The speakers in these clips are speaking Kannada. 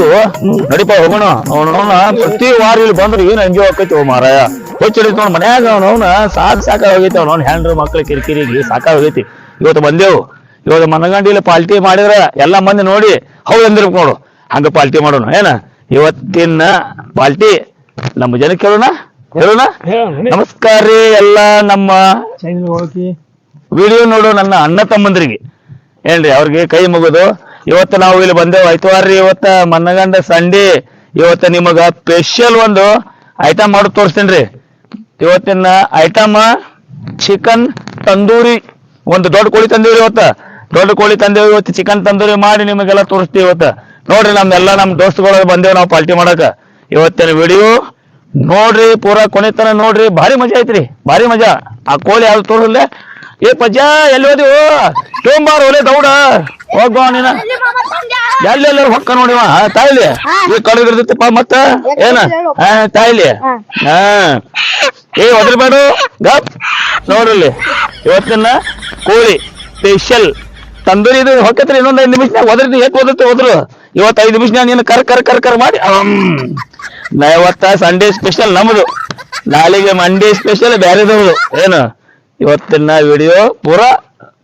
ಸಂಗು ನಡಿಪ ಹೋಗೋಣ. ಅವನವನ ಪ್ರತಿ ವಾರ ಇಲ್ಲಿ ಬಂದ್ರೆ ಏನ್ ಅಂಜೋ ಆಕೈತಿ ಓ ಮಾರಾಯ. ಹೊಚ್ಚಿಡಿತ್ ನೋಡ್ ಮನ್ಯಾಗ ಅವನವನ ಸಾಕ್ ಸಾಕ ಹೋಗೈತಿ ಅವನವ್ನ ಹ್ಯಾಂಡ್ರ ಮಕ್ಳ ಕಿರಿಕಿರಿಗೆ ಸಾಕ ಹೋಗೈತಿ. ಇವತ್ತು ಬಂದೇವು. ಇವತ್ತು ಇಲ್ಲಿ ಪಾಲ್ಟಿ ಮಾಡಿದ್ರ ಎಲ್ಲಾ ಮಂದಿ ನೋಡಿ ಹೌದ್ ಅಂದಿರ್ಬೇಕು ನೋಡು. ಹಂಗ ಪಾಲ್ಟಿ ಮಾಡೋಣ ಏನ? ಇವತ್ತಿನ ಪಾಲ್ಟಿ ನಮ್ಮ ಜನ ಕೇಳೋಣ? ಹೇಳೋಣ ನಮಸ್ಕಾರ ರೀ ಎಲ್ಲ ನಮ್ಮ ವಿಡಿಯೋ ನೋಡು ನನ್ನ ಅಣ್ಣ ತಮ್ಮಂದ್ರಿಗೆ. ಏನ್ರಿ ಅವ್ರಿಗೆ ಕೈ ಮುಗಿದು ಇವತ್ತು ನಾವು ಇಲ್ಲಿ ಬಂದೇವು. ಐತವಾರ್ರಿ ಇವತ್ತ ಮನ್ನಗಂಡ ಸಂಡಿ. ಇವತ್ತ ನಿಮಗ ಸ್ಪೆಷಲ್ ಒಂದು ಐಟಮ್ ಮಾಡಿ ತೋರಿಸ್ತೇನ್ರಿ. ಇವತ್ತಿನ ಐಟಮ್ ಚಿಕನ್ ತಂದೂರಿ, ಒಂದು ದೊಡ್ಡ ಕೋಳಿ ತಂದೇವ್ರಿ ಇವತ್ತ. ದೊಡ್ಡ ಕೋಳಿ ತಂದೇವು, ಇವತ್ತು ಚಿಕನ್ ತಂದೂರಿ ಮಾಡಿ ನಿಮಗೆಲ್ಲ ತೋರಿಸ್ತೀವಿ ಇವತ್ತ. ನೋಡ್ರಿ ನಮ್ಮೆಲ್ಲ ನಮ್ಮ ದೋಸ್ತುಗಳು ಬಂದೇವು ನಾವು ಪಾರ್ಟಿ ಮಾಡಕ. ಇವತ್ತಿನ ವಿಡಿಯೋ ನೋಡ್ರಿ, ಪೂರಾ ಕೊನೆತನ ನೋಡ್ರಿ, ಭಾರಿ ಮಜಾ ಐತ್ರಿ. ಭಾರಿ ಮಜಾ. ಆ ಕೋಳಿ ಯಾವ್ದು ತೋರಿಸ್ಲೆ ಏ ಪಜ್ಜ ಎಲ್ಲಿ ಹೋದಿವು ತೊಂಬಾರ ಒಲೆ ದೌಡ. ಹೋಗ್ಬಾ ನೀನ. ಎಲ್ಲೆಲ್ಲ ಹೊಕ್ಕ ನೋಡಿವ ತಾಯಿಲಿ? ಈ ಕಡಗಿರ್ತೈತಿಪ್ಪ ಮತ್ತ? ಏನ? ಹಾ ತಾಯಿಲಿ? ಹಾ. ಏ ಬೇಡ ಗಪ್. ನೋಡ್ರಲ್ಲಿ ಇವತ್ತಿನ ಕೋಳಿ ಸ್ಪೆಷಲ್ ತಂದೂರಿ ಇದು ಹೊಕ್ಕತ್ರಿ ಇನ್ನೊಂದ್ ಐದು ನಿಮಿಷ ಒದರ್ತಿ ಏತ್ ಓದತ್ತೆ ಹೋದ್ರು ಇವತ್ತು ಐದು ನಿಮಿಷ ನೀನು ಕರ್ ಕರ್ ಕರ್ ಕರ್ ಮಾಡಿ. ನಾ ಇವತ್ತ ಸಂಡೇ ಸ್ಪೆಷಲ್ ನಮ್ದು. ನಾಳೆಗೆ ಮಂಡೇ ಸ್ಪೆಷಲ್ ಬ್ಯಾರೆದವ್ರು ಏನು? ಇವತ್ತಿನ ವಿಡಿಯೋ ಪೂರಾ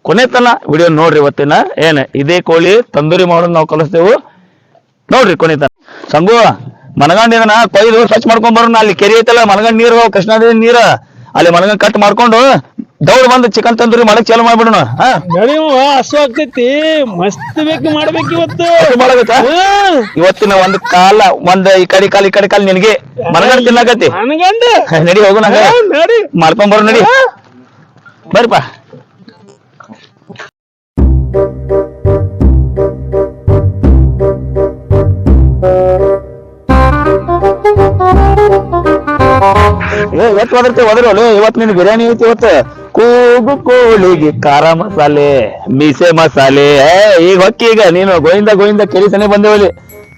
ಕೊನೆತನ ವಿಡಿಯೋ ನೋಡ್ರಿ ಇವತ್ತಿನ. ಏನ್ ಇದೇ ಕೋಳಿ ತಂದೂರಿ ಮಾಡೋದು ನಾವು ಕಲಿಸ್ತೇವು. ನೋಡ್ರಿ ಕೊನೆತನ. ಸಂಗು ಮನಗಂಡಿನ ಕೊಯ್ದು ಸ್ವಚ್ಛ ಮಾಡ್ಕೊಂಡ್ ಬರೋಣ. ಅಲ್ಲಿ ಕೆರೆ ಐತಲ್ಲ ಮನಗಂಡ್ ನೀರು ಕೃಷ್ಣಾದಿ ನೀರ. ಅಲ್ಲಿ ಮನಗಂಡ್ ಕಟ್ ಮಾಡ್ಕೊಂಡು ದೌಡ್ ಬಂದು ಚಿಕನ್ ತಂದೂರಿ ಮಾಡಕ್ ಚಾಲು ಮಾಡ್ಬಿಡೋಣ. ಹಸು ಆಗ್ತೈತಿ. ಮಸ್ತ್ ಬೇಕು ಮಾಡ್ಬೇಕು ಇವತ್ತು. ಇವತ್ತಿನ ಒಂದ್ ಕಾಲ ಒಂದ್ ಈ ಕಡೆ ಕಾಲ ಈ ಕಡೆ ಕಾಲ ನಿನಗೆ ಮನಗಂಡ್ ತಿನ್ನಾಕತಿ ನಡಿ ಹೋಗೋಣ ಮಾಡ್ಕೊಂಡ್ ಬರೋ ನಡಿ. ಬರ್ರಿಪ್ಪ ಏ ಎತ್ ಒದರ್ತಿ ಇವತ್ ನಿನ್ ಬಿರಿಯಾನಿ ಐತಿ ಇವತ್ತು. ಕೂಗು ಕೋಳಿಗೆ ಖಾರ ಮಸಾಲೆ, ಮೀಸೆ ಮಸಾಲೆ. ಏ, ಈಗ ಹೊಕ್ಕಿ ಈಗ. ನೀನು ಗೋವಿಂದ ಗೋವಿಂದ ಕೆರಿ ಸನೆ ಬಂದೇವಲ್ಲಿ.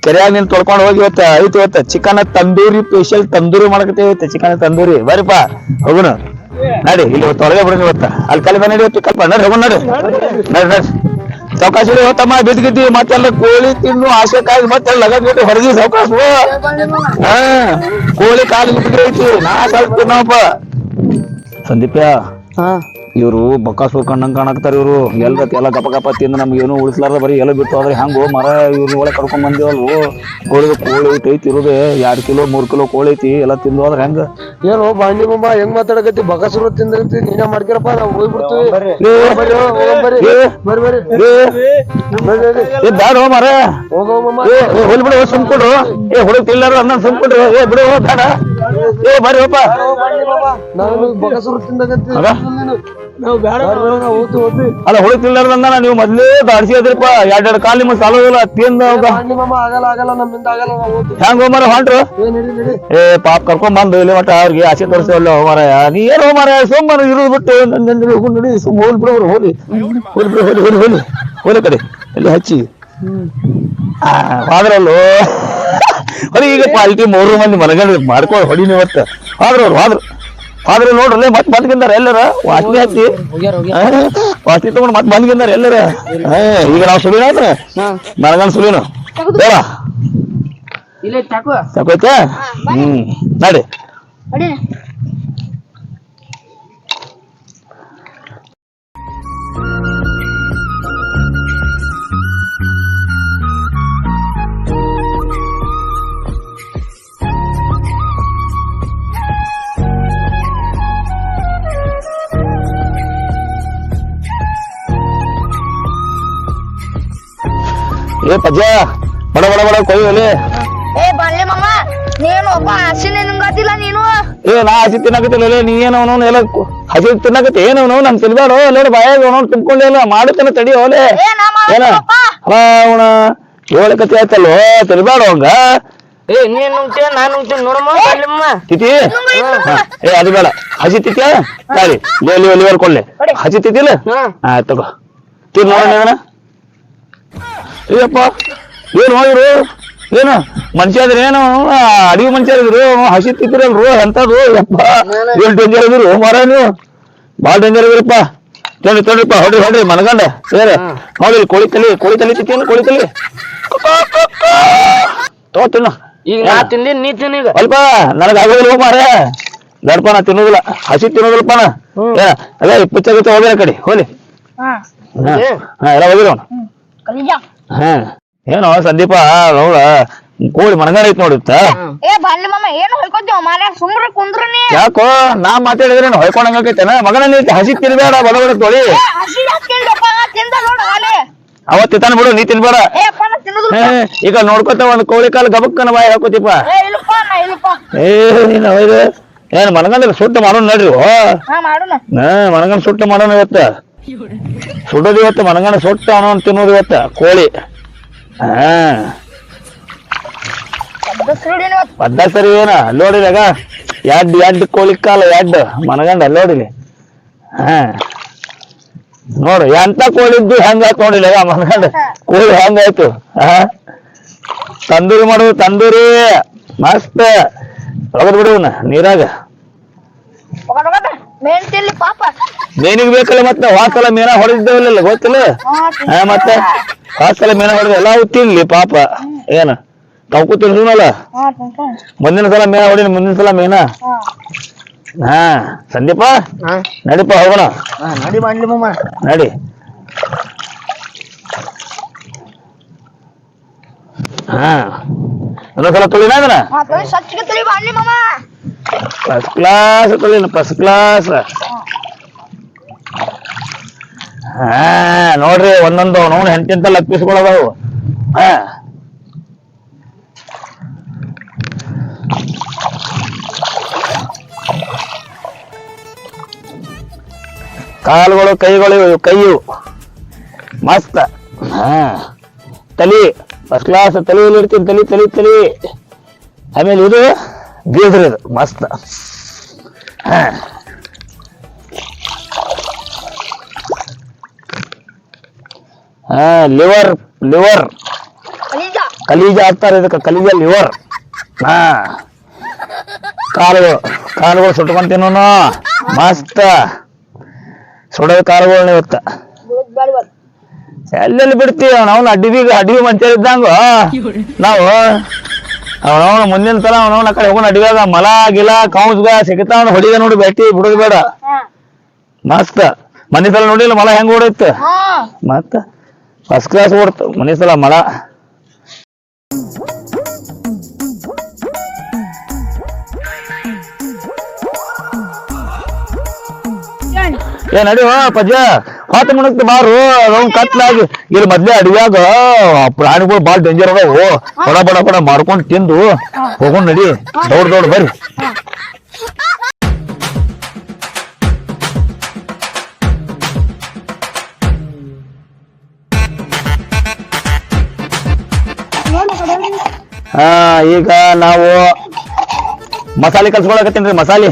ಕೆರೆಯಾಗ ನೀನ್ ತೊಳ್ಕೊಂಡು ಹೋಗಿ ಇವತ್ತ ಐತಿ ಇವತ್ತ. ಚಿಕನ್ ತಂದೂರಿ ಸ್ಪೆಷಲ್ ತಂದೂರಿ ಮಾಡಕತ್ತೇವೆ ಚಿಕನ್ ತಂದೂರಿ. ಬರೀಪಾ ಹೋಗುಣ ನಡಿ, ಇಲ್ಲಿ ಇವತ್ತು ಹೊರಗೆ ಬಿಡೋಣ ಅಲ್ಲಿ ಕಲಿತ ನಡಿ ಇವತ್ತು ಕಲ್ಪ ನಡಿ ಹೋಗೋಣ ನಡಿ. ನಡಿ ನಡಿ. ಸಾವಕಾಶ ಇವತ್ತಮ್ಮ ಬಿದ್ದಿದ್ದಿ ಮತ್ತೆಲ್ಲ ಕೋಳಿ ತಿನ್ನು ಆಸೆ ಕಾಯಿ ಮತ್ತೆಲ್ಲ ಲಗನ್ ಬಿಟ್ಟು ಹೊರಗಿ ಸಾವಕಾಶ ಹಾ, ಕೋಳಿ ಕಾಲು ಐತಿ ನಾ ಸ್ವಲ್ಪ ತಿನ್ನಪ್ಪ ಸಂದೀಪ ಇವರು ಬಕಾಸು ಕಣ್ಣಂಗ್ ಕಾಣಕ್ತಾರ ಇವರು. ಎಲ್ಲ ಎಲ್ಲ ಗಪ ಗಪ ತಿಂದು ನಮ್ಗೆ ಏನು ಉಳಿಸ್ಲಾರ್ದ ಬರೀ ಎಲ್ಲ ಬಿಟ್ಟು ಆದ್ರೆ ಹೆಂಗೋ ಮರ ಇವ್ರ ಒಳಗೆ ಕರ್ಕೊಂಡ್ ಬಂದಿವಲ್ವು. ಕೋಳಿ ಕೋಳಿ ಐತಿ ಐತಿ ಇರೋದೆ. ಎರಡ್ ಕಿಲೋ ಮೂರ್ ಕಿಲೋ ಕೋಳಿ ಐತಿ. ಎಲ್ಲ ತಿಂದು ಆದ್ರೆ ಹೆಂಗ? ಏನು ಬಾಂಡಿ ಬೊಮ್ಮ ಹೆಂಗ್ ಮಾತಾಡಕತ್ತಿ? ಬಕಸುರ ತಿಂದಿರ್ತಿ ನೀನ ಮಾಡ್ಕಿರಪ್ಪ ನಾವು ಹೋಗ್ಬಿಡ್ತೀವಿ. ಬರ್ರಿ. ಬರ್ರಿ ಏ, ಬ್ಯಾಡ ಮರ ಏ ಏ, ಹೋಲ್ ಬಿಡು ಸುಮ್ಕೊಡ್ರು ಏ ಹುಡುಗ ತಿಲ್ಲಾರ ಅನ್ನ ಸುಮ್ಕೊಡ್ರು ಏ ಬಿಡು ಬೇಡ ಏ ಬರ್ರಿ ಹೋಪ ನಾನು ಬಗಸರು? ನಾವು ಬೇಡ ಓದ್ತಿ ಅಲ್ಲ ಹುಳಿ ತಿಲ್ಲಾರ್ದಂದ ನೀವು ಮೊದ್ಲೇ ದಾಡ್ಸಿ ಅದ್ರಪ್ಪ. ಎರಡ್ ಎರಡು ಕಾಲ್ ನಿಮ್ಮ ಸಾಲ ಇಲ್ಲ ತಿಂದ ಬಾಂಡಿ ಆಗಲ್ಲ ಆಗಲ್ಲ ನಮ್ಮಿಂದ ಆಗಲ್ಲ ಹೆಂಗ್ ಹೋಮರ ಹೊಂಟ್ರು? ಏ ಪಾಪ ಕರ್ಕೊಂಡ್ ಬಂದು ಇಲ್ಲಿ ಮಟ್ಟ ಅವ್ರಿಗೆ ಆಸೆ ತೋರಿಸಲ್ಲ ಹೋಮರಾಯ ನೀ ಏನು ಹೋಮರಾಯ ಸೋಮವಾರ ಇರೋದು ಬಿಟ್ಟು ನೋಡಿ ಸುಮ್ಮ ಹೋಲ್ ಬಿಡೋರು ಹೋಲಿ. ಹೋಲಿ ಬಿಡು ಹೋಲಿ ಹೋಲಿ ಹೋಲಿ. ಹೋಲಿ ಕಡೆ ಇಲ್ಲಿ ಹಚ್ಚಿ. ಹೋದ್ರಲ್ಲೋ ಹೊಡಿ ಈಗ ಪಾಲ್ಟಿ ಮೂರು ಮಂದಿ ಮನಗಂಡ ಮಾಡ್ಕೊಂಡು ಹೊಡಿನಿ ಇವತ್ತು. ಆದ್ರ ಅವ್ರು ಆದ್ರ ಆದ್ರೆ ನೋಡ್ರಲ್ಲ ಮತ್ತೆ ಬಂದ್ಕಿಂದಾರ ಎಲ್ಲರ. ವಾಸನೆ ಹಾಕಿ ವಾಸನೆ ತಗೊಂಡು ಮತ್ತೆ ಬಂದ್ಗಿಂದಾರ ಎಲ್ಲರ. ಈಗ ನಾವು ಸುಳಿನ ಅಂದ್ರೆ ಮನಗಂಡ ಸುಳಿನ ಬೇಡ. ಹ್ಮ್ ನಡಿ. ಪಜ್ಜ ಬಡ ಬಡ ಬಡ ಕೊಯ್ಯಲಿ ಏ ಬಲ್ಲೆ ಮಮ್ಮ ನೀನು ಒಬ್ಬ ಹಸಿನ ನಿಂಗತಿಲ್ಲ ನೀನು? ಏ ನಾ ಹಸಿ ತಿನ್ನಕತ್ತಿಲ್ಲ ನೀ ಏನೋ ಎಲ್ಲ ಹಸಿ ತಿನ್ನಕತ್ತಿ ಏನು ಅವನು? ನಮ್ ತಿನ್ಬೇಡ ಎಲ್ಲ ಬಾಯಾಗ ಅವನು ತುಂಬ್ಕೊಂಡಿಲ್ಲ ಮಾಡುತ್ತೇನೆ ತಡಿ ಹೋಲೆ ಏ ನಾ ಏನ? ಮಾಡ್ತೀನಪ್ಪ ಅಲ್ಲ ಅವನ ಏಳಕತ್ತಿ ಆಯ್ತಲ್ಲೋ ತಿನ್ಬೇಡ ಅವಂಗ ಏ ನೀನ್ ನುಂಗ್ತೀಯ ನಾನ್ ನುಂಗ್ತೀನಿ ನೋಡಮ್ಮ ಬಲ್ಲೆಮ್ಮ ತಿತಿ? ಏ ಅದು ಬೇಡ. ಹಸಿ ತಿತ್ಯಾ? ಸರಿ ಲೇಲಿ ಲಿವರ್ ಕೊಳ್ಳೆ ಹಸಿ ತಿತ್ತಿಲ್ಲ? ಆಯ್ತು ತಗೋ. ತಿನ್ ನೋಡೋಣ ಅಯ್ಯಪ್ಪ ಏನು ಹೋಗಿರು ಏನು ಮನುಷ್ಯ ಆದ್ರೆ ಏನು? ಅಡಿಗೆ ಮನುಷ್ಯ ಇದ್ರು ಹಸಿ ತಿಂತಿರಲ್ರು ಎಂಥದ್ದು ಯಪ್ಪ ಏನ್ ಡೇಂಜರ್ ಇದ್ರು ಮರ ನೀವು. ಭಾಳ ಡೇಂಜರ್ ಇದ್ರಪ್ಪ ತೊಂದ್ರೆ ತೊಳಿಪ್ಪ ಹೊಡ್ರಿ ಹೊಡ್ರಿ ಮನಗಂಡ. ಸೇರ ನೋಡಿ ಕೋಳಿ ತಲಿ ಕೋಳಿ ತಲಿ ತಿತ್ತೇನು ಕೋಳಿ ತಲಿ ತೋ ತಿನ್ನು. ಈಗ ನಾ ತಿಂದಿನ್ ನೀ ತಿನ್ನ ಈಗ. ಅಲ್ಪ ನನಗೆ ಆಗೋದಿಲ್ಲ ಮಾರೇ ದಡ್ಪ ನಾ ತಿನ್ನೋದಿಲ್ಲ. ಹಸಿ ತಿನ್ನೋದಿಲ್ಲಪ್ಪ ನಾ. ಏನ ಅದೇ ಹೋಗಿ ಗಿಚ್ಚ ಕಡೆ ಹೋಲಿ ಹಾ. ಎಲ್ಲ ಹೋಗಿರೋಣ ಹಾ. ಏನೋ ಸಂದೀಪ ನೋಡ ಕೋಳಿ ಮನಗಾಡ ಐತ್ ನೋಡುತ್ತ ಏ ಬಾಲ್ಯ ಮಾಮ ಏನು ಹೊಯ್ಕೊತೀವ ಮಾರ ಸುಮ್ರ ಕುಂದ್ರನಿ. ಯಾಕೋ ನಾ ಮಾತಾಡಿದ್ರೆ ಹೊಯ್ಕೊಂಡಂಗೈತೇನ ಮಗನ ನೀ ಹಸಿ ತಿನ್ಬೇಡ ಬಡ ಬಡ ತೊಳಿ. ಏ ಹಸಿ ತಿಂದಪ್ಪ ನಾ ನೋಡು ಹಾಲೆ ಅವತ್ತು ತಿತ್ತಾನ ಬಿಡು ನೀ ತಿನ್ಬೇಡ. ನಾ ಈಗ ನೋಡ್ಕೊತ ಒಂದ್ ಕೋಳಿ ಕಾಲು ಗಬಕ್ಕನ ಬಾಯಿ ಹಾಕೋತಿಪ್ಪ. ಏ ಇಲ್ಲಪ್ಪ ನಾ ಇಲ್ಲಪ್ಪ. ಏ ನೀನ್ ಹೌದು ಏನ್ ಮನಗಂದ್ರೆ ಸುಟ್ಟು ಮಾಡೋಣ ನೋಡ್ರಿ ಓ. ಹಾ ಮಾಡೋಣ. ಹಾ ಮನಗಂಡ ಸುಟ್ಟು ಮಾಡೋಣ ಇವತ್ತ. ಸುಡೋದು ಇವತ್ತು ಮನಗಂಡ ಸುಟ್ಟ ಅನ್ನೋ ತಿನ್ನೋದು ಇವತ್ತು ಕೋಳಿ. ಹಾ. ಪದ್ದ ಸರಿ ಏನ? ಅಲ್ಲೋಡಿದಾಗ ಎಡ್ ಎಡ್ ಕೋಳಿ ಕಾಲ ಎಡ್. ಮನಗಂಡ ಅಲ್ಲೋಡಿಲಿ ಹಾ. ನೋಡು ಎಂತ ಕೋಳಿ ಇದ್ದು ಹೆಂಗಾಯ್ತು ನೋಡಿಲ್ಲ ಮನಗಂಡ? ಕೋಳಿ ಹೆಂಗಾಯ್ತು ಹಾ. ತಂದೂರಿ ಮಾಡುದು ತಂದೂರಿ. ಮಸ್ತ್. ಒಗದ್ ಬಿಡುವನ ನೀರಾಗ. ಮೇನ್ ತಿನ್ಲಿ ಪಾಪ. ಮೇನಿಗೆ ಬೇಕಲ್ಲ ಮತ್ತೆ ವಾಸಲ ಮೀನ ಹೊಡೆದಿದ್ದೇವಲ್ಲ ಗೊತ್ತಿಲ್ಲ? ಹಾ ಮತ್ತೆ? ವಾಸಲ ಮೀನ ಹೊಡೆದ ಎಲ್ಲ ತಿನ್ಲಿ ಪಾಪ. ಏನ? ತವಕು ತಿನ್ಸನಲ್ಲ ಮುಂದಿನ ಸಲ ಮೀನ ಹೊಡಿ ಮುಂದಿನ ಸಲ ಮೀನ? ಹಾ. ಹಾ ಸಂದೀಪ? ಹಾ. ನಡಿಪ ಹೋಗೋಣ? ಹಾ, ನಡಿ ಮಾಡ್ಲಿ ಮಮ್ಮ ನಡಿ. ಹಾ. ಇನ್ನೊಂದ್ಸಲ ತುಳಿನ ಅದನ್ನ ಹಾ ಸಚ್ಚಿಗೆ ತುಳಿ ಮಾಡ್ಲಿ ಮಾಮ. ಫಸ್ಟ್ ಕ್ಲಾಸ್ ತುಳಿನ ಫಸ್ಟ್ ಕ್ಲಾಸ್ ಹಾ ನೋಡ್ರಿ ಒಂದೊಂದು ನೋಡಿ ಹೆಂಟಿಂತ ಲಪ್ಪಿಸ್ಕೊಳ್ಳೋದವು ಹಾ ಕಾಲುಗಳು, ಕೈಗಳು ಕೈಯು. ಮಸ್ತ್. ಹಾ ತಲಿ ಫಸ್ಟ್ ಕ್ಲಾಸ್ ತಲೆಯಲ್ಲಿ ಇಡ್ತೀನಿ, ತಲಿ ತಲಿ ತಲಿ. ಆಮೇಲೆ ಇದು? ಬೀಳ್ರಿ ಇದು ಮಸ್ತ್. ಹಾ. ಹಾ ಲಿವರ್ ಲಿವರ್. ಕಲಿಜ. ಕಲೀಜ ಹಾಕ್ತಾರೆ ಇದಕ್ಕೆ ಕಲೀಜ ಲಿವರ್. ಹಾ. ಕಾಲುಗಳು ಕಾಲುಗಳು ಸುಟ್ಕೊಂತೀನ ತಿನ್ನೋನು ಮಸ್ತ್. ಸುಡೋದು ಕಾಲುಗಳು ಇವತ್ತ ಎಲ್ಲೆಲ್ಲಿ ಬಿಡ್ತೀವಿ ನಾವು ಅಡ್ಡಿಗೆ ಅಡಿವಿ ಮಂಚ ಇದ್ದಂಗ ನಾವು ಅವನವನ ಮುಂದಿನ ಸಲ ಅವನವನ ಕಡೆ ಹೋಗೋಣ ಅಡಿವ್ಯಾಗ ಮಲ ಗಿಲ ಕೌಂಸ್ಗ ಸಿಗತಾವನ ಹೊಡಿದ ನೋಡಿ ಬೆಟ್ಟಿ ಬಿಡೋದು ಬೇಡ. ಮಸ್ತ್. ಮನೆ ಸಲ ನೋಡಿಲ್ಲ ಮಲ ಹೆಂಗ್ ಓಡೈತೆ ಮತ್ತ? ಫಸ್ಟ್ ಕ್ಲಾಸ್ ಓಡ್ತು. ಮನೆ ಸಲ ಮಲ. ಏ ನಡಿವ ಪಜ್ಜ. ಹೊತ್ತು ಮುಣಕ್ತಿ ಬಾರು ಅವ್ನ್ ಕತ್ಲಾಗಿ ಇಲ್ಲಿ ಮೊದ್ಲೇ ಅಡಿಯಾಗ ಪ್ರಾಣಿಗಳು ಬಾಳ ಡೇಂಜರ್ ಅದಾವು. ಬಡ ಬಡ ಬಡ ಮಾಡ್ಕೊಂಡ್ ತಿಂದು ಹೋಗೋಣ ನಡಿ. ದೌಡ್ ದೌಡ್ ಬರ್ರಿ. ಈಗ ನಾವು ಮಸಾಲೆ ಕಲ್ಸ್ಕೊಳಕತ್ತೀನ್ರಿ ಮಸಾಲೆ.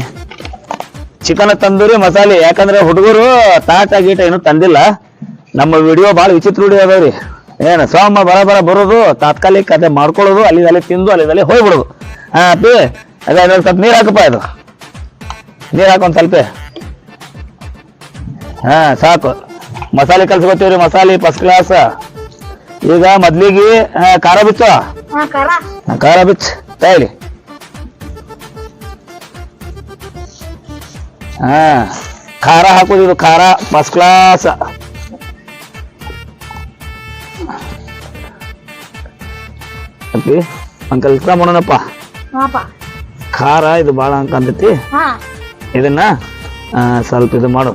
ಚಿಕನ್ ತಂದೂರಿ ಮಸಾಲೆ. ಯಾಕಂದ್ರೆ ಹುಡುಗರು ತಾಟ ಗೀಟ ಏನು ತಂದಿಲ್ಲ. ನಮ್ಮ ವಿಡಿಯೋ ಭಾಳ ವಿಚಿತ್ರ ವಿಡಿಯೋ ಅದಾವ್ರಿ. ಏನ ಸೋಮ ಬರ ಬರ ಬರೋದು ತಾತ್ಕಾಲಿಕ ಅದೇ ಮಾಡ್ಕೊಳ್ಳೋದು ಅಲ್ಲಿ ಅಲ್ಲಿ ತಿಂದು ಅಲ್ಲಿ ಅಲ್ಲಿ ಹೋಗ್ಬಿಡೋದು. ಹಾ ಅಪ್ಪಿ ಅದೇ ಇನ್ನೊಂದ್ ಸ್ವಲ್ಪ ನೀರು ಹಾಕಪ್ಪ ಇದು. ನೀರ್ ಹಾಕೊಂಡ್ ಸ್ವಲ್ಪ. ಹಾ ಸಾಕು. ಮಸಾಲೆ ಕಲ್ಸ್ಕೊತೀವ್ರಿ ಮಸಾಲೆ ಫಸ್ಟ್ ಕ್ಲಾಸ್ ಈಗ ಮೊದ್ಲಿಗೆ ಖಾರ ಬಿಚ್ಚು ಖಾರ. ಬಿಚ್ಚ ತಗೊಳ್ಳಿ. ಹಾ. ಖಾರ ಹಾಕೋದು ಇದು ಖಾರ ಫಸ್ಟ್ ಕ್ಲಾಸ್ ಅಪ್ಪಿ ಕೆಲ್ಸ ಮಾಡೋಣಪ್ಪ. ಖಾರ ಇದು ಭಾಳ ಅಂಕ ಅಂತೈತಿ ಇದನ್ನ ಸ್ವಲ್ಪ ಇದು ಮಾಡು.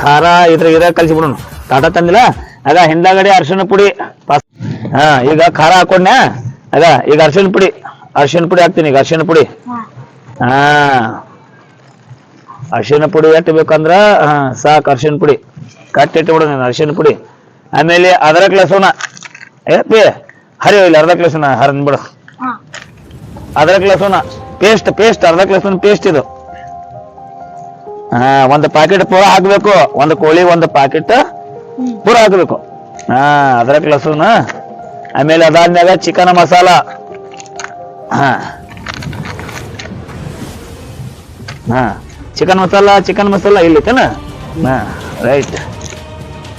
ಖಾರ ಇದ್ರ ಇದ ಕಲ್ಸಿ ಬಿಡೋಣ. ತಾಟ ತಂದಿಲ್ಲ? ಅದ ಹಿಂದಾಗಡೆ ಅರ್ಶಿಣ ಪುಡಿ. ಹಾ ಈಗ ಖಾರ ಹಾಕೊಂಡ್ನ್ಯಾ ಅದ ಈಗ ಅರ್ಶಿಣ ಪುಡಿ ಅರ್ಶಿನ ಪುಡಿ ಹಾಕ್ತೀನಿ ಈಗ ಅರ್ಶಿಣ ಪುಡಿ. ಹಾ. ಅರ್ಶಿನ ಅರಿಶಿನ ಪುಡಿ ಎಷ್ಟು ಬೇಕಂದ್ರ ಹಾ ಸಾಕು ಅರ್ಶಿಣ ಪುಡಿ. ಕಟ್ಟಿ ಇಟ್ಟು ಬಿಡು ನೀನು ಅರಿಶಿನ ಪುಡಿ. ಆಮೇಲೆ ಅರ್ಧ ಕ್ಲಾಸೋನ ಏ ಪೇ ಹರಿ ಇಲ್ಲ ಅರ್ಧ ಲಸೂನ ಹರನ್ ಬಿಡು. ಹಾ. ಅದ್ರಕ್ ಲಸೂನ ಪೇಸ್ಟ್ ಪೇಸ್ಟ್ ಅರ್ಧ ಲಸೂನ್ ಪೇಸ್ಟ್ ಇದು. ಹಾ ಒಂದು ಪ್ಯಾಕೆಟ್ ಪೂರ ಹಾಕ್ಬೇಕು ಒಂದು ಕೋಳಿ ಒಂದು ಪ್ಯಾಕೆಟ್ ಪೂರ ಹಾಕ್ಬೇಕು. ಹಾ ಅದ್ರಕ್ ಲಸೂನ. ಆಮೇಲೆ ಅದಾದ್ಮ್ಯಾಗ ಚಿಕನ್ ಮಸಾಲ. ಹಾ. ಹಾ. ಚಿಕನ್ ಮಸಾಲ ಚಿಕನ್ ಮಸಾಲ ಇಲ್ಲಿತೇನ ಹಾ ರೈಟ್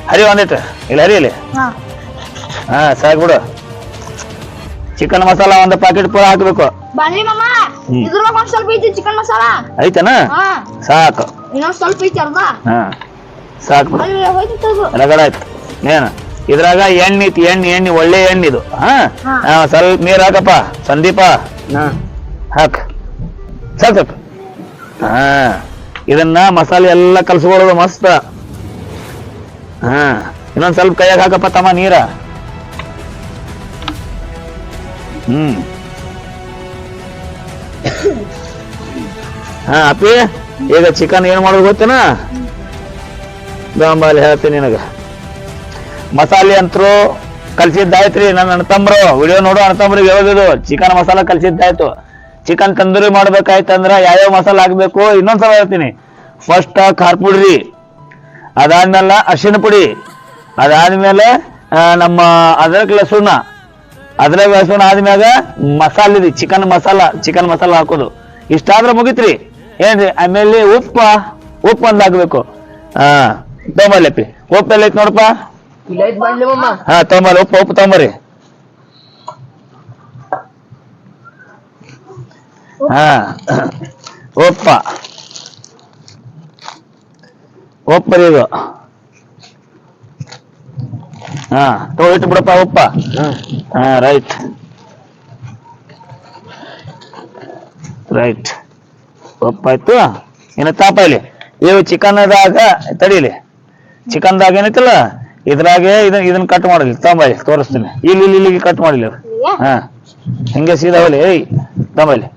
ಹರಿ ಒಂದಿಟ್ಟು ಇಲ್ಲ ಹರಿ ಇಲ್ಲಿ. ಹಾ. ಸಾಕು ಬಿಡು. ಚಿಕನ್ ಮಸಾಲ ಒಂದು ಪ್ಯಾಕೆಟ್ ಪೂರ ಹಾಕ್ಬೇಕು. ಬನ್ನಿ ಮಾಮ ಇದ್ರೊಳಗೆ ಒಂದ್ ಸ್ವಲ್ಪ ಐತಿ ಚಿಕನ್ ಮಸಾಲ. ಐತನ? ಸಾಕು. ಇನ್ನೊಂದ್ ಸ್ವಲ್ಪ ಐತಿ ಅರ್ಧ. ಹಾ. ಸಾಕು. ರಗಡ ಆಯ್ತು. ಏನು? ಇದ್ರಾಗ ಎಣ್ಣೆ ಐತಿ ಎಣ್ಣೆ ಎಣ್ಣೆ ಒಳ್ಳೆ ಎಣ್ಣೆ ಇದು. ಹಾ? ಸ್ವಲ್ಪ ನೀರ್ ಹಾಕಪ್ಪ ಸಂದೀಪ. ಹಾಕ್. ಸ್ವಲ್ಪ ಸ್ವಲ್ಪ ಹಾ. ಇದನ್ನ ಮಸಾಲೆ ಎಲ್ಲ ಕಲ್ಸ್ಕೊಳ್ಳೋದು ಮಸ್ತ್. ಹಾ. ಇನ್ನೊಂದ್ ಸ್ವಲ್ಪ ಕೈಯಾಗ ಹಾಕಪ್ಪ ತಮ್ಮ ನೀರ. ಹ್ಮ್. ಹಾ ಅಪ್ಪಿ ಈಗ ಚಿಕನ್ ಏನ್ ಮಾಡೋದು ಗೊತ್ತೇನಾ? ಬಾಂಬಾಲಿ ಹೇಳ್ತೀನಿ ನಿನಗ. ಮಸಾಲೆ ಅಂತರೂ ಕಲ್ಸಿದ್ದಾಯ್ತ್ರಿ ನನ್ನ ಅಣ್ತಂಬ್ರು ವಿಡಿಯೋ ನೋಡು ಅಣ್ಣತಮ್ರಿಗೆ ಯಾವ್ದಿದು ಚಿಕನ್ ಮಸಾಲ ಕಲ್ಸಿದ್ದಾಯ್ತು. ಚಿಕನ್ ತಂದೂರಿ ಮಾಡ್ಬೇಕಾಯ್ತಂದ್ರ ಯಾವ್ಯಾವ ಮಸಾಲ ಹಾಕ್ಬೇಕು ಇನ್ನೊಂದ್ಸಲ ಹೇಳ್ತೀನಿ. ಫಸ್ಟ್ ಖಾರ ಪುಡಿ. ಅದಾದ್ಮೇಲೆ ಅರಿಶಿಣ ಪುಡಿ. ಅದಾದ್ಮೇಲೆ ನಮ್ಮ ಅದ್ರಕ್ ಲಸುಣ. ಅದ್ರಾಗ ಲಸುಣ ಆದ್ಮ್ಯಾಗ ಮಸಾಲೆ ರೀ, ಚಿಕನ್ ಮಸಾಲ ಚಿಕನ್ ಮಸಾಲ ಹಾಕೋದು. ಇಷ್ಟಾದ್ರೆ ಮುಗಿತ್ರಿ. ಏನ್ರಿ? ಆಮೇಲೆ ಉಪ್ಪ, ಉಪ್ಪು ಒಂದು ಹಾಕ್ಬೇಕು. ಹಾ ತೊಂಬಲ್ಲಪ್ಪಿ ಉಪ್ಪು ನೋಡಪ್ಪ? ಇಲ್ಲ ಐತ್ ಬಂದ್ಲಿ ಮಮ್ಮ ಹಾ ಒಪ್ಪ ಉಪ್ಪು ಹಾ ಉಪ್ಪ ಇದು ಹಾ ತಗೋ ಇಟ್ಟು ಬಿಡಪ್ಪ ಉಪ್ಪ ಹಾ ರೈಟ್ ರೈಟ್ ಒಪ್ಪ ಇನ್ನು ತಾಪ ಇಲ್ಲಿ ಇವು ಚಿಕನ್ದಾಗ ತಡೀಲಿ ಚಿಕನ್ದಾಗ ಏನೈತಲ್ಲ ಇದ್ರಾಗೆ ಇದನ್ನ ಇದನ್ನ ಕಟ್ ಮಾಡಲಿ ತಂಬಲ್ಲಿ ತೋರಿಸ್ತೀನಿ. ಇಲ್ಲಿ ಇಲ್ಲಿ ಇಲ್ಲಿ ಕಟ್ ಮಾಡಲಿ ಹಾ. ಹಿಂಗೆ ಸೀದಾ ಹೋಲಿ ಏಯ್ ತಂಬಲ್ಲಿ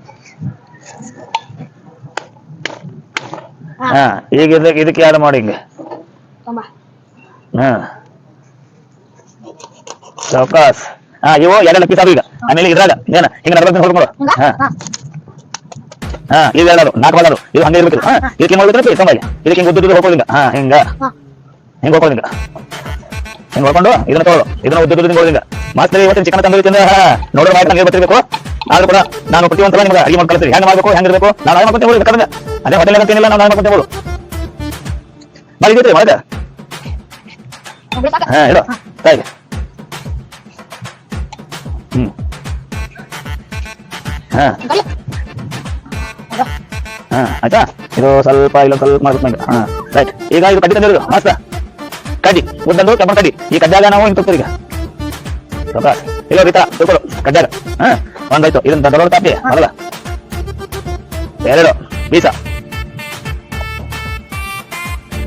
ಹಾ. ಈಗ ಇದಕ್ಕೆ ಇದಕ್ಕೆ ಆಡ್ ಮಾಡಿ ಹಿಂಗೆ. ಹಾ. ಸಾವಕಾಸ್ ಹಾ ಇವು ಎರಡೆಲ್ಲ ಪೀಸ್ ಆಗ ಈಗ. ಆಮೇಲೆ ಇದ್ರಾಗ. ಏನ? ಹಿಂಗ ನಡ್ಕೊಂಡು ಹೋಗ್ಬೋದು ಹಾ. ಹಾ. ಎರಡಾರು ನಾಲ್ಕು ಬಾದಾರು ಇದು ಹಂಗೆ ಇರ್ಬೇಕು. ಹಾ ಇದಕ್ಕೆ ಹಿಂಗೆ ಹೊಡ್ತಾರೆ ತಂಬಲ್ಲಿ ಇದಕ್ಕೆ ಹಿಂಗೆ ಉದ್ದುದ್ದು ಹೋಗೋದಿಂಗ ಹಾ ಹಿಂಗ. ಹಿಂಗೆ ಹೋಗೋದಿಂಗ ಹಿಂಗೆ ಹೊಡ್ಕೊಂಡು ಇದನ್ನ ತಗೊಳ್ಳು. ಇದನ್ನ ಉದ್ದ ಹೋಗೋದಿಂಗ ಮಾಸ್ತ್ರಿ ಇವತ್ತಿನ ಚಿಕನ್ ತಂದು ತಿಂದ ನೋಡೋ ಮಾಡಿ ನಂಗೆ ಬರ್ತಿರ್ಬೇಕು. ಆದ್ರೂ ಕೂಡ ನಾನು ಪ್ರತಿಯೊಂದು ಸಲ ನಿಮ್ಗೆ ಅಡಿಗೆ ಮಾಡಿ ಕಳಿಸ್ತೀನಿ. ಹೆಂಗ್ ಮಾಡ್ಬೇಕು ಹೆಂಗ್ ಇರಬೇಕು? ನಾನು ಹೋಗಿ ಬೇಕಾದ್ರೆ. ಅದೇ ಹೋಟೆಲ್ ತಿನ್ನಿಲ್ಲ ನಾನು ಅಡಿಗೆ ಮಾಡ್ಕೊಂತ ಹೋಗೋದು ಮಾಡಿ ಇದ್ರಿ ಮಾಡಿದೆ ಒಬ್ಳೆ ಸಾಕ? ಹಾ, ಇಡೋ. ತಾಯಿಗೆ. ಹ್ಮ್. ಹಾ. ಆಯ್ತಾ? ಇದು ಸ್ವಲ್ಪ ಇಲ್ಲ ಸ್ವಲ್ಪ ಮಾಡ್ಬೇಕು ಹಾ ರೈಟ್ ಈಗ ಇದು ತಂದಿರೋದು ಮಸ್ತ ಕಡ್ಡಿ ಉದ್ದಂದು ಕಬ್ಬನ್ ಕಡ್ಡಿ. ಈ ಕಡ್ಡಾಗ ನಾವು ಹಿಂಗೆ ತುಪ್ತೀರಿ ಈಗ. ಸ್ವಲ್ಪ ಇಲ್ಲ ರೀತಾ ತಿಳ್ಕೊಳ್ಳು ಕಡ್ಡಾಗ ಹಾ ಒಂದಾಯ್ತು. ಇದನ್ನ ದೊಡ್ಡ ತಾಪಿ ಮೊದಲ ಎರಡು ಪೀಸ.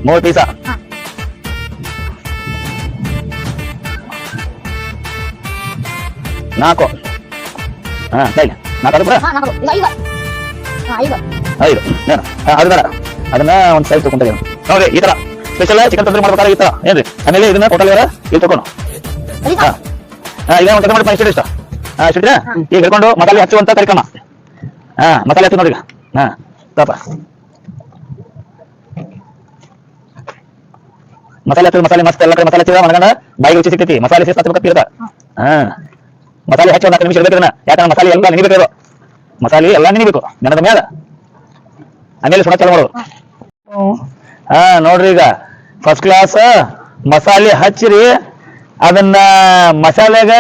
ಮೂರು ಪೀಸ. ನಾಲ್ಕು. ಹಾ ಸರಿ. ನಾಲ್ಕು. ಈಗ ಐದು. ಹಾ, ಐದು. ಐದು. ಹಾ, ಅದು ಬೇಡ. ಅದನ್ನ ಒಂದ್ ಸೈಡ್ ತಗೊಂಡಿದ್ದೀನಿ ನೋಡ್ರಿ ಈ ತರ. ಸ್ಪೆಷಲ್ ಚಿಕನ್ ತಂದ್ರೆ ಮಾಡ್ಬೇಕಾದ್ರೆ ಈ ತರ. ಏನ್ರಿ? ಆಮೇಲೆ ಇದನ್ನ ಟೋಟಲ್ ಇಲ್ಲಿ ಐದು. ಹಾ ಈಗ ಒಂದು ಮಾಡಿ ಇಷ್ಟ. ಇಷ್ಟ ಹಾ. ಇಷ್ಟಿದ್ರೆ ಈಗ ಹಿಡ್ಕೊಂಡು ಮಸಾಲೆ ಹಚ್ಚುವಂತ ಕಾರ್ಯಕ್ರಮ. ಹಾ ಮಸಾಲೆ ಹಚ್ಚು ನೋಡಿ ಹಾ ತಪ್ಪ. ಮಸಾಲೆ ಹಚ್ಚು ಮಸಾಲೆ ಮಸ್ತ್ ಎಲ್ಲ ಕಡೆ ಮಸಾಲೆ ಹಚ್ಚಿದ ಮನಗಂಡ ಬಾಯಿ ರುಚಿ ಸಿಗ್ತೈತಿ. ಮಸಾಲೆ ಸೇರ್ಸ್ ಹಚ್ಚಬೇಕತ್ತಿರ್ತ ಹಾ. ಮಸಾಲೆ ಹಚ್ಚಿ ಒಂದು ನಿಮಿಷ ಇರ್ಬೇಕು ಯಾಕಂದ್ರೆ ಮಸಾಲೆ ಎಲ್ಲ ನೆನಿಬೇಕು ಇದು. ಮಸಾಲೆ ಎಲ್ಲ ನೆನಿಬೇಕು. ನೆನದ ಮೇಲೆ ಆಮೇಲೆ ಸುಡ ಚಾಲು ಮಾಡೋದು. ಹಾ, ನೋಡ್ರಿ ಈಗ ಫಸ್ಟ್ ಕ್ಲಾಸ್ ಮಸಾಲೆ ಹಚ್ಚಿರಿ. ಅದನ್ನ ಮಸಾಲೆಗ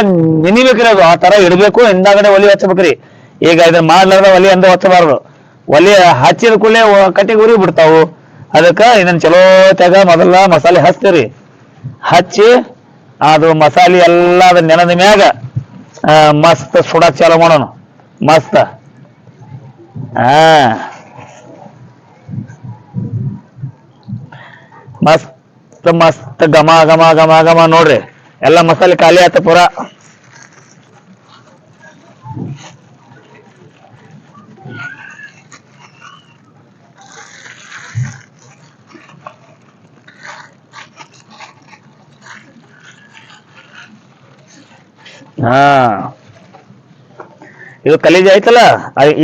ನೆನಿಬೇಕ್ರಿ ಅದು, ಆ ತರ ಇಡಬೇಕು, ಹಿಂದಾಗಡೆ ಒಲಿ ಹಚ್ಚಬೇಕ್ರಿ. ಈಗ ಇದನ್ನ ಮಾಡ್ಲಾರ್ದ ಒಲಿ ಅಂದ ಹಚ್ಚಬಾರ್ದು. ಒಲಿ ಹಚ್ಚಿದ ಕೂಡಲೇ ಕಟ್ಟಿಗೆ ಉರಿ ಬಿಡ್ತಾವು. ಅದಕ್ಕ ಇದನ್ನ ಚಲೋ ತೆಗ ಮೊದಲ ಮಸಾಲೆ ಹಚ್ತೀರಿ. ಹಚ್ಚಿ ಅದು ಮಸಾಲೆ ಎಲ್ಲ ಅದ ನೆನದ ಮ್ಯಾಗ ಮಸ್ತ್ ಸುಡಕ್ ಚಾಲು ಮಾಡೋಣ. ಮಸ್ತ್. ಹಾ. ಮಸ್ತ್ ಮಸ್ತ್ ಘಮ ಘಮ ಘಮ ಘಮ ನೋಡ್ರಿ. ಎಲ್ಲ ಮಸಾಲೆ ಖಾಲಿ ಆತ ಪೂರ. ಹಾ. ಇದು ಕಲೀಜ ಐತಲ್ಲ?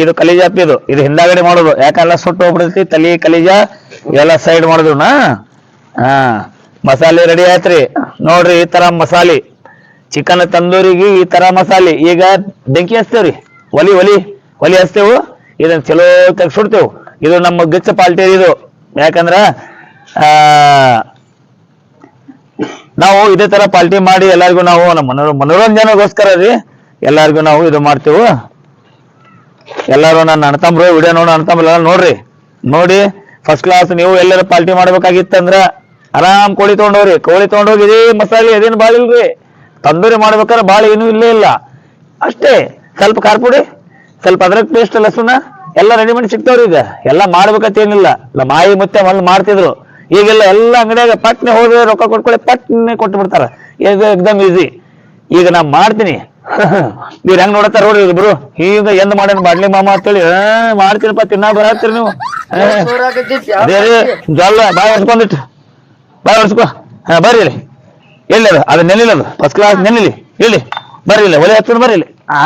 ಇದು ಕಲೀಜ ಇದು. ಇದು ಹಿಂದಾಗಡೆ ಮಾಡೋದು. ಯಾಕಲ್ಲ ಸುಟ್ಟು ಹೋಗ್ಬಿಡ್ತೈತಿ ತಲಿ, ಕಲೀಜ, ಎಲ್ಲ ಸೈಡ್ ಮಾಡೋದನ್ನ ಹಾ. ಮಸಾಲೆ ರೆಡಿ ಆಯ್ತ್ರಿ. ನೋಡ್ರಿ ಈ ತರ ಮಸಾಲೆ. ಚಿಕನ್ ತಂದೂರಿಗೆ ಈ ತರ ಮಸಾಲೆ. ಈಗ ಬೆಂಕಿ ಹಚ್ತೇವ್ರಿ. ಒಲಿ ಒಲಿ ಒಲಿ ಹಚ್ತೇವು. ಇದನ್ನ ಚಲೋ ತೆಗ್ ಸುಡ್ತೇವು. ಇದು ನಮ್ಮ ಗಿಚ್ಚ ಪಾಲ್ಟಿ ಇದು. ಯಾಕಂದ್ರ, ಆ, ನಾವು ಇದೇ ತರ ಪಾಲ್ಟಿ ಮಾಡಿ ಎಲ್ಲರಿಗೂ ನಾವು ನಮ್ಮ ಮನೋ ಮನೋರಂಜನೆಗೋಸ್ಕರ ರೀ ಎಲ್ಲರಿಗೂ ನಾವು ಇದು ಮಾಡ್ತೇವು. ಎಲ್ಲರೂ ನನ್ನ ಅಣ್ತಂಬ್ರು ವಿಡಿಯೋ ನೋಡೋ ಅಣ್ಣತಂಬ್ರೆಲ್ಲ ನೋಡ್ರಿ. ನೋಡಿ ಫಸ್ಟ್ ಕ್ಲಾಸ್ ನೀವು ಎಲ್ಲರೂ ಪಾಲ್ಟಿ ಮಾಡ್ಬೇಕಾಗಿತ್ತಂದ್ರ ಆರಾಮ್ ಕೋಳಿ ತಗೊಂಡೋಗ್ರಿ. ಕೋಳಿ ತಗೊಂಡೋಗಿ ಇದೇ ಮಸಾಲೆ ಅದೇನು ಭಾಳ ಇಲ್ರಿ. ತಂದೂರಿ ಮಾಡ್ಬೇಕಾದ್ರೆ ಬಾಳ ಏನೂ ಇಲ್ಲೇ ಇಲ್ಲ. ಅಷ್ಟೇ ಸ್ವಲ್ಪ ಖಾರ ಪುಡಿ ಸ್ವಲ್ಪ ಅದ್ರ ಪೇಸ್ಟ್ ಲಸುಣ ಎಲ್ಲ ರೆಡಿಮೇಡ್ ಸಿಗ್ತಾವ್ರಿ ಈಗ. ಎಲ್ಲ ಮಾಡ್ಬೇಕಂತ ಏನಿಲ್ಲ. ಇಲ್ಲ ಮಾಯಿ ಮತ್ತೆ ಮೊದಲು ಮಾಡ್ತಿದ್ರು. ಈಗೆಲ್ಲ ಎಲ್ಲ ಅಂಗಡಿಯಾಗ ಪಟ್ನೆ ಹೋದ್ರೆ ರೊಕ್ಕ ಕೊಟ್ಕೊಳ್ಳಿ ಪಟ್ನೆ ಕೊಟ್ಟು ಬಿಡ್ತಾರ ಇದು ಎಕ್ದಮ್ ಈಸಿ ಈಗ ನಾ ಮಾಡ್ತೀನಿ. ನೀವ್ ಹೆಂಗ್ ನೋಡತ್ತಾರ ನೋಡ್ರಿ ಇಬ್ರು? ಈಗ ಎಂದ್ ಮಾಡೋಣ ಬಾಡ್ಲಿ ಮಾಮ ಅಂತೇಳಿ ಮಾಡ್ತೀನಪ್ಪ ತಿನ್ನ ಬರತ್ತೀರಿ ನೀವು. ಜಲ್ಲ ಬಾಯ್ ಹೊಡ್ಸ್ಕೊಂದಿಟ್ಟು ಬಾಯ್ ಹೊಡ್ಸ್ಕೊ ಹಾ ಬರ್ರಿ ಇಲ್ಲಿ. ಎಲ್ಲಿ ಅದು? ಅದು ನೆನಿಲ್ಲ ಅದು ಫಸ್ಟ್ ಕ್ಲಾಸ್ ನೆನಿಲಿ ಇಲ್ಲಿ ಬರ್ರಿ ಇಲ್ಲಿ. ಒಲೆ ಹತ್ತಿರ ಬರ್ರಿ ಇಲ್ಲಿ. ಆ.